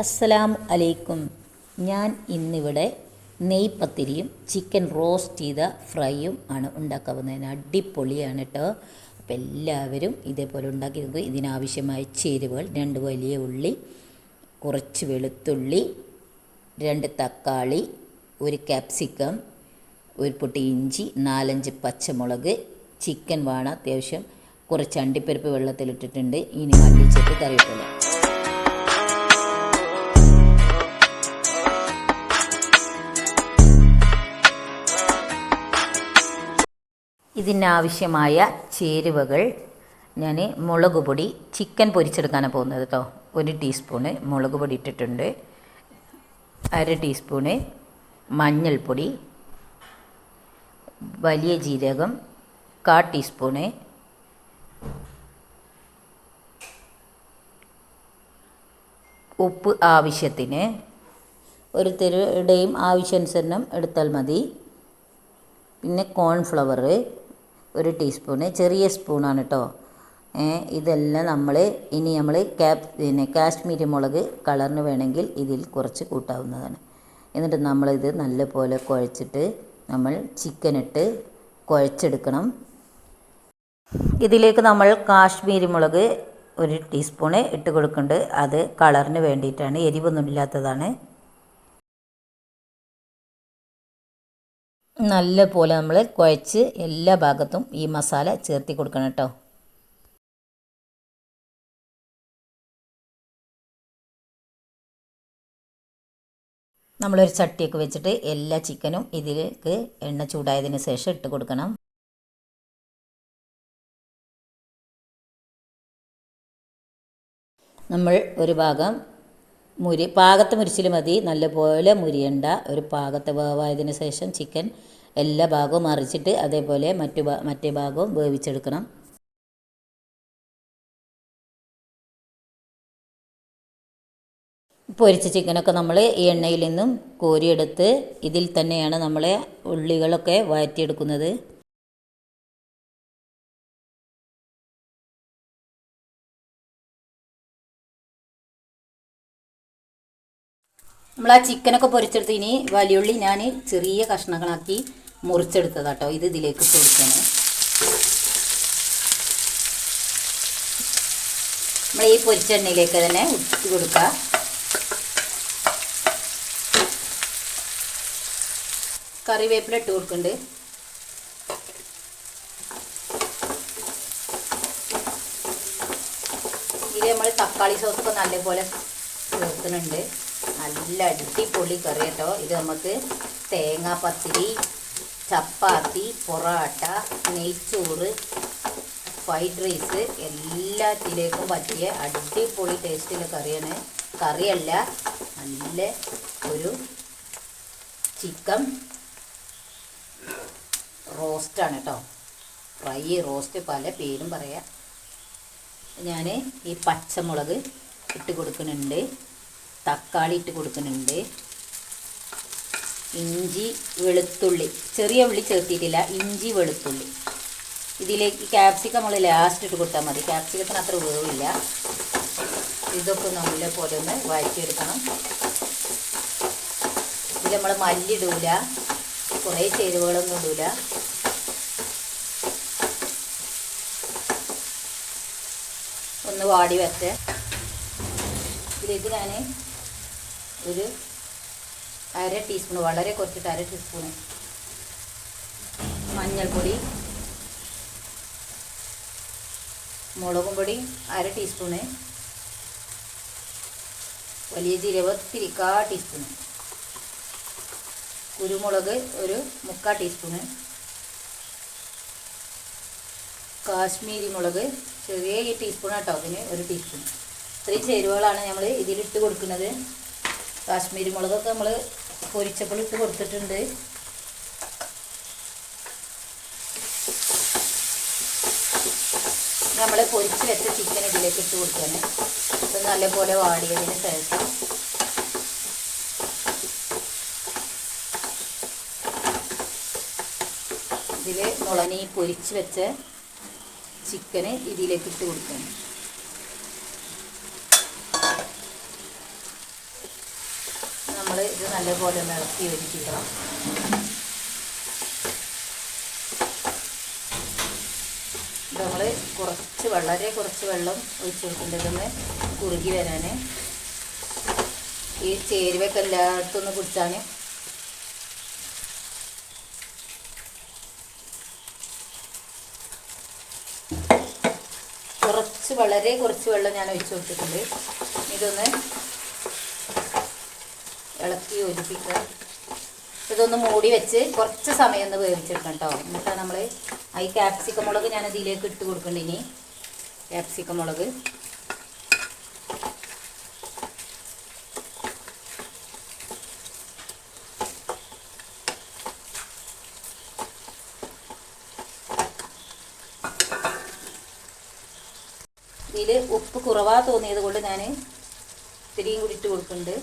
അസ്സലാം അലൈക്കും. ഞാൻ ഇന്നിവിടെ നെയ്പത്തിരിയും ചിക്കൻ റോസ്റ്റ് ചെയ്ത ഫ്രൈയും ആണ് ഉണ്ടാക്കാൻ പോകുന്നത് അടിപൊളിയാണ് കേട്ടോ അപ്പോൾ എല്ലാവരും ഇതേപോലെ ഉണ്ടാക്കി നോക്കും. ഇതിനാവശ്യമായ ചേരുവകൾ രണ്ട് വലിയ ഉള്ളി കുറച്ച് വെളുത്തുള്ളി രണ്ട് തക്കാളി ഒരു ക്യാപ്സിക്കം ഒരു പൊട്ടി ഇഞ്ചി നാലഞ്ച് പച്ചമുളക് ചിക്കൻ വേണം അത്യാവശ്യം കുറച്ച് അണ്ടിപ്പരിപ്പ് വെള്ളത്തിലിട്ടിട്ടുണ്ട്. ഇനി മല്ലിച്ചപ്പ് കറിവേപ്പില ഇതിനാവശ്യമായ ചേരുവകൾ ഞാൻ മുളക് പൊടി ചിക്കൻ പൊരിച്ചെടുക്കാനാണ് പോകുന്നത് കേട്ടോ ഒരു ടീസ്പൂണ് മുളക് പൊടി ഇട്ടിട്ടുണ്ട്. അര ടീസ്പൂണ് മഞ്ഞൾപ്പൊടി വലിയ ജീരകം കാ ടീസ്പൂണ് ഉപ്പ് ആവശ്യത്തിന് ഓരോരുത്തരുടെയും ആവശ്യാനുസരണം എടുത്താൽ മതി. പിന്നെ കോൺഫ്ലവർ ഒരു ടീസ്പൂണ് ചെറിയ സ്പൂണാണ് കേട്ടോ ഇതെല്ലാം നമ്മൾ ഇനി നമ്മൾ ക്യാപ് പിന്നെ കാശ്മീരി മുളക് കളറിന് വേണമെങ്കിൽ ഇതിൽ കുറച്ച് കൂട്ടാവുന്നതാണ്. എന്നിട്ട് നമ്മളിത് നല്ലപോലെ കുഴച്ചിട്ട് നമ്മൾ ചിക്കൻ ഇട്ട് കുഴച്ചെടുക്കണം. ഇതിലേക്ക് നമ്മൾ കാശ്മീരി മുളക് ഒരു ടീസ്പൂണ് ഇട്ട് കൊടുക്കുന്നുണ്ട് അത് കളറിന് വേണ്ടിയിട്ടാണ് എരിവൊന്നും ഇല്ലാത്തതാണ്. നല്ല പോലെ നമ്മൾ കുഴച്ച് എല്ലാ ഭാഗത്തും ഈ മസാല ചേർത്തി കൊടുക്കണം കേട്ടോ. നമ്മളൊരു ചട്ടിയൊക്കെ വെച്ചിട്ട് എല്ലാ ചിക്കനും ഇതിലേക്ക് എണ്ണ ചൂടായതിന് ശേഷം ഇട്ട് കൊടുക്കണം. നമ്മൾ ഒരു ഭാഗം മുരി പാകത്തെ മുരിച്ചിൽ മതി. നല്ലപോലെ മുരിയണ്ട. ഒരു പാകത്തെ വേവായതിന് ശേഷം ചിക്കൻ എല്ലാ ഭാഗവും മറിച്ചിട്ട് അതേപോലെ മറ്റു മറ്റേ ഭാഗവും വേവിച്ചെടുക്കണം. പൊരിച്ച ചിക്കനൊക്കെ നമ്മൾ ഈ എണ്ണയിൽ നിന്നും കോരിയെടുത്ത് ഇതിൽ തന്നെയാണ് നമ്മളെ ഉള്ളികളൊക്കെ വഴറ്റിയെടുക്കുന്നത്. നമ്മൾ ആ ചിക്കനൊക്കെ പൊരിച്ചെടുത്ത് ഇനി വലിയുള്ളി ഞാൻ ചെറിയ കഷ്ണങ്ങളാക്കി മുറിച്ചെടുത്തതാട്ടോ. ഇത് ഇതിലേക്ക് ഇട്ട് കൊടുക്കണം നമ്മൾ ഈ പൊരിച്ച എണ്ണയിലേക്ക് തന്നെ ഇട്ട് കൊടുക്കുക. കറിവേപ്പില ഇട്ട് കൊടുക്കുന്നുണ്ട്. ഇത് നമ്മൾ തക്കാളി സോസൊക്കെ നല്ലപോലെ ചേർക്കുന്നുണ്ട്. നല്ല അടിപൊളി കറി കേട്ടോ. ഇത് നമുക്ക് തേങ്ങാപ്പത്തിരി ചപ്പാത്തി പൊറാട്ട നെയ്ച്ചോറ് ഫ്രൈഡ് റൈസ് എല്ലാത്തിലേക്കും പറ്റിയ അടിപൊളി ടേസ്റ്റുള്ള കറിയാണ്. കറിയല്ല നല്ല ഒരു ചിക്കൻ റോസ്റ്റാണ് കേട്ടോ ഫ്രൈ റോസ്റ്റ് പല പേരും പറയാം. ഞാൻ ഈ പച്ചമുളക് ഇട്ട് കൊടുക്കുന്നുണ്ട്. തക്കാളി ഇട്ട് കൊടുക്കുന്നുണ്ട്. ഇഞ്ചി വെളുത്തുള്ളി. ചെറിയ ഉള്ളി ചേർത്തിട്ടില്ല ഇഞ്ചി വെളുത്തുള്ളി. ഇതിലേക്ക് ക്യാപ്സിക്കം നമ്മൾ ലാസ്റ്റ് ഇട്ട് കൊടുത്താൽ മതി. ക്യാപ്സിക്കത്തിന് അത്ര വേവില്ല. ഇതൊക്കെ നല്ല പോലെ ഒന്ന് വഴറ്റിയെടുക്കണം. ഇതിൽ നമ്മൾ മല്ലിടൂല കുറേ ചേരുവകളൊന്നും ഇടൂല. ഒന്ന് വാടി വരട്ടെ. ഇതിലേക്ക് ഞാൻ ഒരു അര ടീസ്പൂൺ വളരെ കുറച്ചിട്ട് അര ടീസ്പൂൺ മഞ്ഞൾപ്പൊടി മുളകും പൊടി അര ടീസ്പൂണ് വലിയ ജീരകത്തിരി കാ ടീസ്പൂണ് കുരുമുളക് ഒരു മുക്കാൽ ടീസ്പൂണ് കാശ്മീരി മുളക് ചെറിയ ഈ ടീസ്പൂൺ കേട്ടോ അതിന് ഒരു ടീസ്പൂൺ ഇത്രയും ചേരുവകളാണ് നമ്മൾ ഇതിലിട്ട് കൊടുക്കുന്നത്. കാശ്മീരി മുളകൊക്കെ നമ്മൾ പൊരിച്ചപ്പോൾ ഇട്ട് കൊടുത്തിട്ടുണ്ട്. നമ്മൾ പൊരിച്ച് വെച്ച ചിക്കൻ ഇതിലേക്ക് ഇട്ട് കൊടുക്കുകയാണ്. ഇത് നല്ലപോലെ വാടിയതിന് ശേഷം. ഇതിൽ മുളനി പൊരിച്ച് വെച്ച ചിക്കന് ഇതിലേക്ക് ഇട്ട് കൊടുക്കുകയാണ് നമ്മൾ ഇത് നല്ലപോലെ ഒന്ന് ഇളക്കി യോജിപ്പിക്കണം നമ്മൾ കുറച്ച് വളരെ കുറച്ച് വെള്ളം ഒഴിച്ച് കൊടുക്കേണ്ടതെന്ന് കുറുകി വരാൻ ഈ ചേരുവയൊക്കെ എല്ലായിടത്തും ഒന്ന് കുടിച്ചാൽ കുറച്ച് വളരെ കുറച്ച് വെള്ളം ഞാൻ ഒഴിച്ച് കൊടുത്തിട്ടുണ്ട്. ഇതൊന്ന് യോജിപ്പിക്കുക ഇതൊന്ന് മൂടി വെച്ച് കുറച്ച് സമയം ഒന്ന് വേവിച്ചെടുക്കണം കേട്ടോ എന്നിട്ടാ നമ്മൾ ഈ ക്യാപ്സിക്കം മുളക് ഞാൻ ഇതിലേക്ക് ഇട്ട് കൊടുക്കണ്ട ഇനി. ക്യാപ്സിക്കം മുളക്. ഇതിൽ ഉപ്പ് കുറവാ തോന്നിയത് കൊണ്ട് ഞാൻ ഇത്തിരിയും കൂടി ഇട്ട് കൊടുക്കുന്നുണ്ട്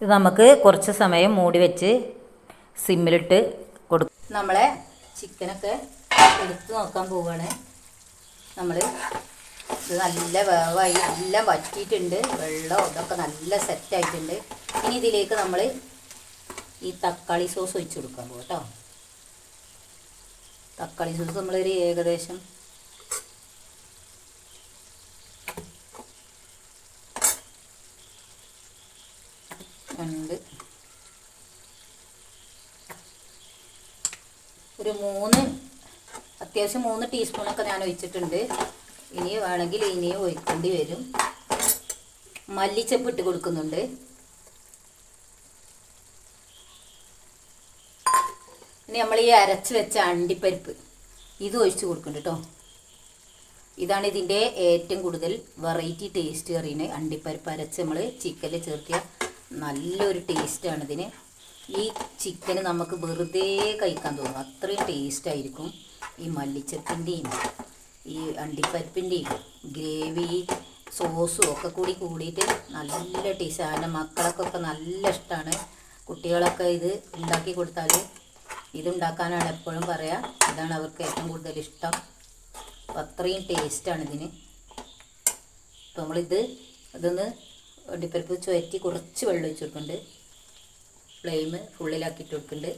ഇത് നമുക്ക് കുറച്ച് സമയം മൂടി വെച്ച് സിമ്മിലിട്ട് കൊടുക്കും നമ്മളെ ചിക്കനൊക്കെ എടുത്ത് നോക്കാൻ പോവുകയാണ് നമ്മൾ ഇത് നല്ല വേവായി എല്ലാം വറ്റിയിട്ടുണ്ട്. വെള്ളം ഇതൊക്കെ നല്ല സെറ്റായിട്ടുണ്ട് ഇനി ഇതിലേക്ക് നമ്മൾ ഈ തക്കാളി സോസ് ഒഴിച്ച് കൊടുക്കാൻ പോകും കേട്ടോ തക്കാളി സോസ് നമ്മളൊരു ഏകദേശം രണ്ട് ഒരു മൂന്ന് അത്യാവശ്യം മൂന്ന് ടീസ്പൂണൊക്കെ ഞാൻ ഒഴിച്ചിട്ടുണ്ട്. ഇനി വേണമെങ്കിൽ ഇനിയും ഒഴിക്കേണ്ടി വരും. മല്ലിച്ചപ്പ് ഇട്ട് കൊടുക്കുന്നുണ്ട്. ഇനി നമ്മൾ ഈ അരച്ച് വെച്ച അണ്ടിപ്പരിപ്പ് ഇത് ഒഴിച്ച് കൊടുക്കുന്നുണ്ട് കേട്ടോ. ഇതാണ് ഇതിന്റെ ഏറ്റവും കൂടുതൽ വെറൈറ്റി ടേസ്റ്റ് കറീന് അണ്ടിപ്പരിപ്പ് അരച്ച് നമ്മൾ ചിക്കനിൽ ചേർക്കുക നല്ലൊരു ടേസ്റ്റാണ് ഇതിന്. ഈ ചിക്കന് നമുക്ക് വെറുതെ കഴിക്കാൻ തോന്നും. അത്രയും ടേസ്റ്റ് ആയിരിക്കും ഈ മല്ലിച്ചപ്പിന്റെയും ഈ അണ്ടിപ്പരിപ്പിന്റെയും ഗ്രേവി സോസും ഒക്കെ കൂടി കൂടിയിട്ട് നല്ല ടേസ്റ്റ് അതിന്റെ മക്കളൊക്കെ നല്ല ഇഷ്ടമാണ് കുട്ടികളൊക്കെ ഇത് ഉണ്ടാക്കി കൊടുത്താൽ ഇതുണ്ടാക്കാനാണ് എപ്പോഴും പറയുക ഇതാണ് അവർക്ക് ഏറ്റവും കൂടുതൽ ഇഷ്ടം. അപ്പം അത്രയും ടേസ്റ്റാണ് ഇതിന്. അപ്പോൾ നമ്മളിത് ഇതൊന്ന് അണ്ടിപ്പരിപ്പ് ചുവറ്റി കുറച്ച് വെള്ളം ഒഴിച്ച് കൊടുക്കുന്നുണ്ട്. ഫ്ലെയിം ഫുള്ളിലാക്കിയിട്ട് കൊടുക്കുന്നുണ്ട്.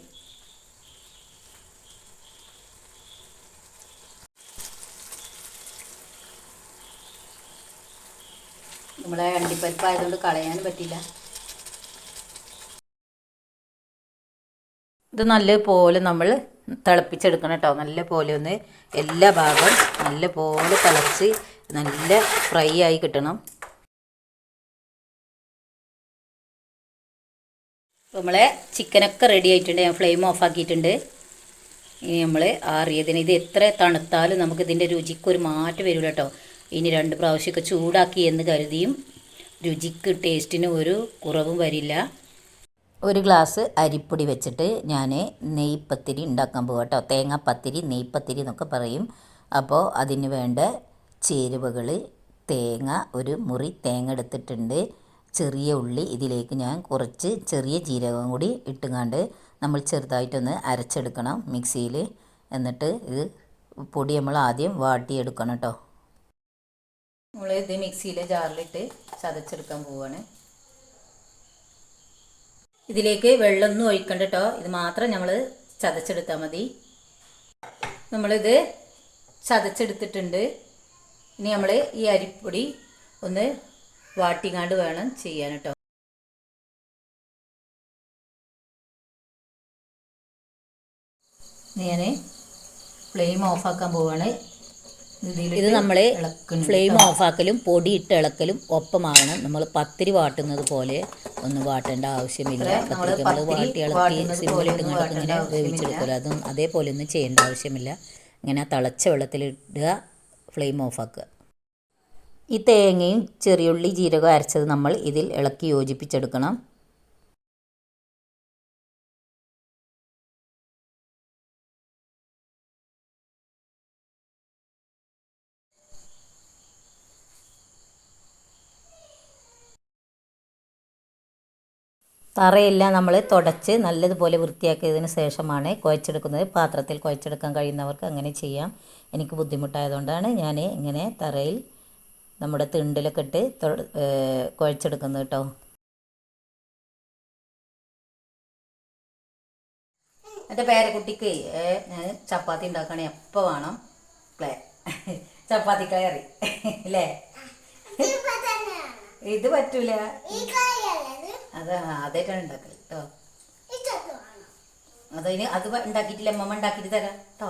നമ്മളെ അണ്ടിപ്പരിപ്പ് ആയതുകൊണ്ട് കളയാനും പറ്റില്ല ഇത് നല്ല പോലെ നമ്മൾ തിളപ്പിച്ചെടുക്കണം കേട്ടോ. നല്ല പോലെ ഒന്ന് എല്ലാ ഭാഗവും നല്ല പോലെ തിളച്ച് നല്ല ഫ്രൈ ആയി കിട്ടണം. നമ്മളെ ചിക്കനൊക്കെ റെഡി ആയിട്ടുണ്ട്. ഞാൻ ഫ്ലെയിം ഓഫ് ആക്കിയിട്ടുണ്ട്. ഇനി നമ്മൾ ആറിയതിന് ഇത് എത്ര തണുത്താലും നമുക്ക് ഇതിന്റെ രുചിക്കൊരു മാറ്റം വരില്ല കേട്ടോ ഇനി രണ്ട് പ്രാവശ്യമൊക്കെ ചൂടാക്കി എന്ന് കരുതിയും രുചിക്ക് ടേസ്റ്റിന് ഒരു കുറവും വരില്ല. ഒരു ഗ്ലാസ് അരിപ്പൊടി വെച്ചിട്ട് ഞാൻ നെയ്പ്പത്തിരി ഉണ്ടാക്കാൻ പോകും കേട്ടോ തേങ്ങാപ്പത്തിരി നെയ്പ്പത്തിരി എന്നൊക്കെ പറയും. അപ്പോൾ അതിന് വേണ്ട ചേരുവകൾ തേങ്ങ ഒരു മുറി തേങ്ങ എടുത്തിട്ടുണ്ട്. ചെറിയ ഉള്ളി ഇതിലേക്ക് ഞാൻ കുറച്ച് ചെറിയ ജീരകം കൂടി ഇട്ടുകാണ്ട് നമ്മൾ ചെറുതായിട്ടൊന്ന് അരച്ചെടുക്കണം മിക്സിയിൽ. എന്നിട്ട് ഇത് പൊടി നമ്മൾ ആദ്യം വാട്ടിയെടുക്കണം കേട്ടോ. നമ്മൾ ഇത് മിക്സിയിലെ ജാറിലിട്ട് ചതച്ചെടുക്കാൻ പോവാണ്. ഇതിലേക്ക് വെള്ളമൊന്നും ഒഴിക്കണ്ട കേട്ടോ. ഇത് മാത്രം നമ്മൾ ചതച്ചെടുത്താൽ മതി. നമ്മളിത് ചതച്ചെടുത്തിട്ടുണ്ട്. ഇനി നമ്മൾ ഈ അരിപ്പൊടി ഒന്ന് വാട്ടിങ്ങാണ്ട് വേണം ചെയ്യാൻ കേട്ടോ ഞാൻ ഫ്ലെയിം ഓഫാക്കാൻ പോവാണ്. ഇത് നമ്മൾ ഫ്ലെയിം ഓഫാക്കലും പൊടി ഇട്ട് ഇളക്കലും ഒപ്പമാവണം നമ്മൾ പത്തിരി വാട്ടുന്നത് പോലെ ഒന്നും വാട്ടേണ്ട ആവശ്യമില്ല. പത്തിരി നമ്മൾ വാട്ടി ഇളക്കി സിമ്പിളിട്ട് ഇങ്ങോട്ട് ഇങ്ങനെ വേവിച്ചെടുക്കുമല്ലോ അതും അതേപോലെ ഒന്നും ചെയ്യേണ്ട ആവശ്യമില്ല. ഇങ്ങനെ തിളച്ച വെള്ളത്തിലിടുക ഫ്ലെയിം ഓഫാക്കുക ഈ തേങ്ങയും ചെറിയുള്ളി ജീരകം അരച്ചത് നമ്മൾ ഇതിൽ ഇളക്കി യോജിപ്പിച്ചെടുക്കണം. തറയെല്ലാം നമ്മൾ തുടച്ച് നല്ലതുപോലെ വൃത്തിയാക്കിയതിന് ശേഷമാണ് കുഴച്ചെടുക്കുന്നത്. പാത്രത്തിൽ കുഴച്ചെടുക്കാൻ കഴിയുന്നവർക്ക് അങ്ങനെ ചെയ്യാം. എനിക്ക് ബുദ്ധിമുട്ടായതുകൊണ്ടാണ് ഞാൻ ഇങ്ങനെ തറയിൽ നമ്മുടെ തിണ്ടിലൊക്കെ ഇട്ട് കുഴച്ചെടുക്കുന്നു കുഴച്ചെടുക്കുന്നത് കേട്ടോ. എന്റെ പേരക്കുട്ടിക്ക് ഞാൻ ചപ്പാത്തി ഉണ്ടാക്കണേ എപ്പോൾ വേണം? ക്ലേ ചപ്പാത്തി കയറി അല്ലേ? ഇത് പറ്റൂല. അത് ആദ്യമായിട്ടാണ് ഉണ്ടാക്കൽ കേട്ടോ അതിന് അത് ഉണ്ടാക്കിയിട്ടില്ല അമ്മമ്മ ഉണ്ടാക്കിയിട്ട് തരാം കേട്ടോ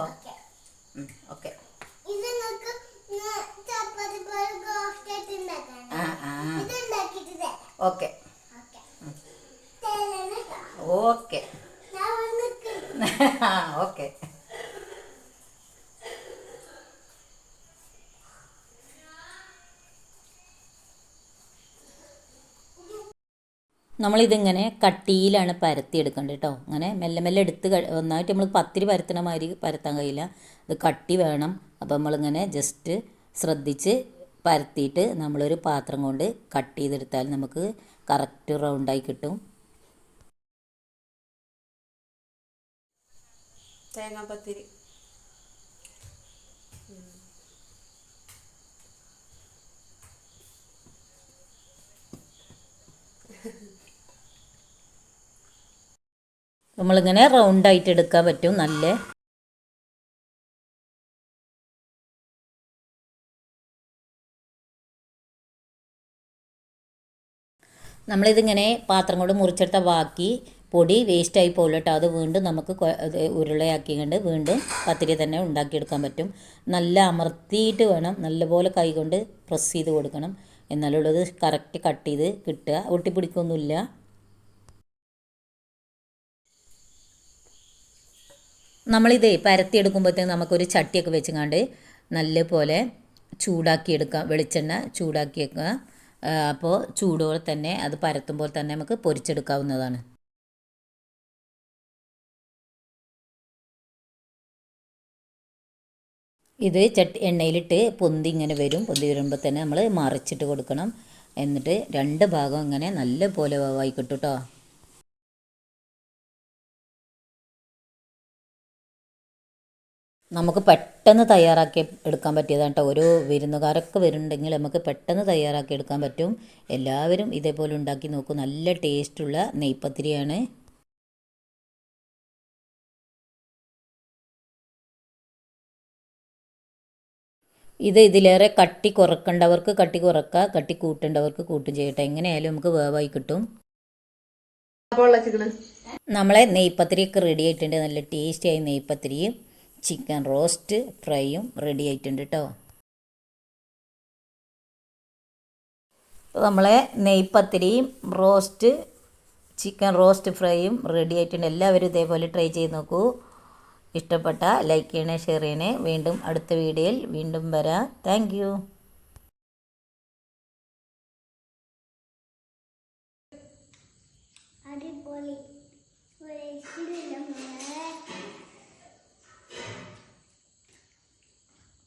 ഓക്കെ ഇത് നിങ്ങൾക്ക് ചപ്പാത്തി പോലെ ഗോഫ്റ്റ് ഉണ്ടാക്കാൻ ആ ആ ഇത് ഉണ്ടാക്കിയിട്ട് തരാം ഓക്കെ. ഓക്കെ. ഓക്കെ. നമ്മളിതിങ്ങനെ കട്ടിയിലാണ് പരത്തിയെടുക്കേണ്ടത് കേട്ടോ അങ്ങനെ മെല്ലെ മെല്ലെ എടുത്ത് ഒന്നായിട്ട് നമ്മൾ പത്തിരി പരത്തണ മാതിരി പരത്താൻ കഴിയില്ല. ഇത് കട്ടി വേണം. അപ്പോൾ നമ്മളിങ്ങനെ ജസ്റ്റ് ശ്രദ്ധിച്ച് പരത്തിയിട്ട് നമ്മളൊരു പാത്രം കൊണ്ട് കട്ട് ചെയ്തെടുത്താൽ നമുക്ക് കറക്റ്റ് റൗണ്ടായി കിട്ടും. തേങ്ങാപ്പത്തിരി. നമ്മളിങ്ങനെ റൗണ്ടായിട്ട് എടുക്കാൻ പറ്റും നല്ല നമ്മളിതിങ്ങനെ പാത്രം കൊണ്ട് മുറിച്ചെടുത്ത ബാക്കി പൊടി വേസ്റ്റായി പോകില്ല കേട്ടോ അത് വീണ്ടും നമുക്ക് ഉരുളയാക്കി കണ്ട് വീണ്ടും പത്തിരി തന്നെ ഉണ്ടാക്കിയെടുക്കാൻ പറ്റും. നല്ല അമർത്തിയിട്ട് വേണം. നല്ലപോലെ കൈകൊണ്ട് പ്രസ് ചെയ്ത് കൊടുക്കണം. എന്നാലുള്ളത് കറക്റ്റ് കട്ട് ചെയ്ത് കിട്ടുക. ഒട്ടിപ്പിടിക്കൊന്നുമില്ല നമ്മളിതേ പരത്തിയെടുക്കുമ്പോഴത്തേക്ക് നമുക്കൊരു ചട്ടിയൊക്കെ വെച്ചങ്ങാണ്ട് നല്ലപോലെ ചൂടാക്കിയെടുക്കാം വെളിച്ചെണ്ണ ചൂടാക്കിയേക്കുക അപ്പോൾ ചൂടോടെ തന്നെ അത് പരത്തുമ്പോൾ തന്നെ നമുക്ക് പൊരിച്ചെടുക്കാവുന്നതാണ്. ഇത് ചട്ടി എണ്ണയിലിട്ട് പൊന്തി ഇങ്ങനെ വരും. പൊന്തി വരുമ്പോൾ തന്നെ നമ്മൾ മറിച്ചിട്ട് കൊടുക്കണം. എന്നിട്ട് രണ്ട് ഭാഗം ഇങ്ങനെ നല്ല പോലെ വേവായി കിട്ടും കേട്ടോ നമുക്ക് പെട്ടെന്ന് തയ്യാറാക്കി എടുക്കാൻ പറ്റിയതാണ് കേട്ടോ. ഒരു വിരുന്നുകാരൊക്കെ വരുന്നുണ്ടെങ്കിൽ നമുക്ക് പെട്ടെന്ന് തയ്യാറാക്കി എടുക്കാൻ പറ്റും. എല്ലാവരും ഇതേപോലെ ഉണ്ടാക്കി നോക്കും. നല്ല ടേസ്റ്റുള്ള നെയ്പ്പത്തിരിയാണ് ഇത് ഇതിലേറെ കട്ടി കുറക്കേണ്ടവർക്ക് കട്ടി കുറക്കുക കട്ടി കൂട്ടേണ്ടവർക്ക് കൂട്ടും ചെയ്യട്ടെ. എങ്ങനെയായാലും നമുക്ക് വേവായി കിട്ടും. നമ്മളെ നെയ്പ്പത്തിരിയൊക്കെ റെഡി ആയിട്ടുണ്ട്. നല്ല ടേസ്റ്റി ആയി നെയ്പ്പത്തിരിയും ചിക്കൻ റോസ്റ്റ് ഫ്രൈയും റെഡി ആയിട്ടുണ്ട് കേട്ടോ അപ്പോൾ നമ്മളെ നെയ്പ്പത്തിരിയും റോസ്റ്റ് ചിക്കൻ റോസ്റ്റ് ഫ്രൈയും റെഡി ആയിട്ടുണ്ട്. എല്ലാവരും ഇതേപോലെ ട്രൈ ചെയ്ത് നോക്കൂ. ഇഷ്ടപ്പെട്ട ലൈക്ക് ചെയ്യണേ ഷെയർ ചെയ്യണേ. വീണ്ടും അടുത്ത വീഡിയോയിൽ വീണ്ടും വരാം. താങ്ക്